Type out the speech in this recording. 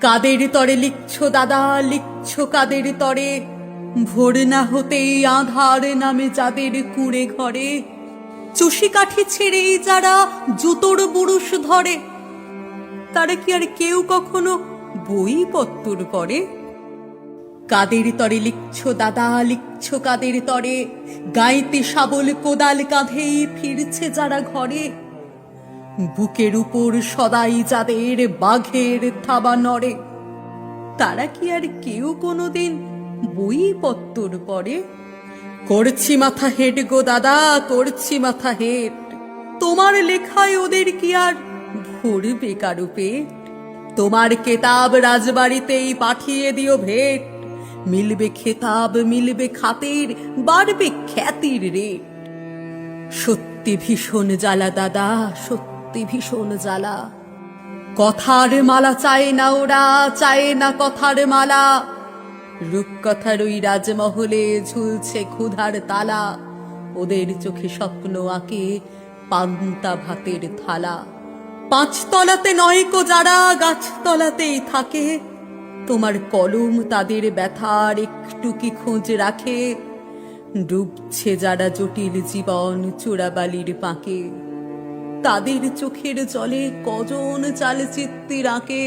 কাদের তরে লিখছ দাদা, লিখছ কাদের তরে? ভোর না হতেই আধার নামে যাদের কুড়ে ঘরে। চুষি কাঠি ছেড়েই যারা জুতোর বুরুষ ধরে। তারা কি আর কেউ কখনো বই পত্তর পড়ে কাদের তরে লিখছ দাদা, লিখছ কাদের তরে? গাইতে শাবল কোদাল কাঁধেই ফিরছে যারা ঘরে। বুকের উপর সদাই যাদের বাঘের থাবা নড়ে, তারা কি আর কেউ কোনোদিন বই পত্তর পড়ে? করছি মাথা হেড গো দাদা, করছি মাথা হেড তোমার লেখায় ওদের কি আর ভরবে কারও তোমার কেতাব রাজবাড়িতেই পাঠিয়ে দিও ভেট। মিলবে খেতাব, মিলবে খাতির, বাড়বে খ্যাতির রেট। সত্যি ভীষণ জ্বালা দাদা, সত্যি ভীষণ জ্বালা। কথার মালা চায় না ওরা, চায় না কথার মালা। রূপকথার ওই রাজমহলে ঝুলছে ক্ষুধার তালা। ওদের চোখে স্বপ্ন আঁকে পান্তা ভাতের থালা। পাঁচতলাতে নয় কো যারা, গাছতলাতেই থাকে। তোমার কলম তাদের ব্যথার একটু কি খোঁজ রাখে। ডুবছে যারা জটিল জীবন চূড়াবালির পাকে তাদের চোখের জলে কজন চালচিত্তির আঁকে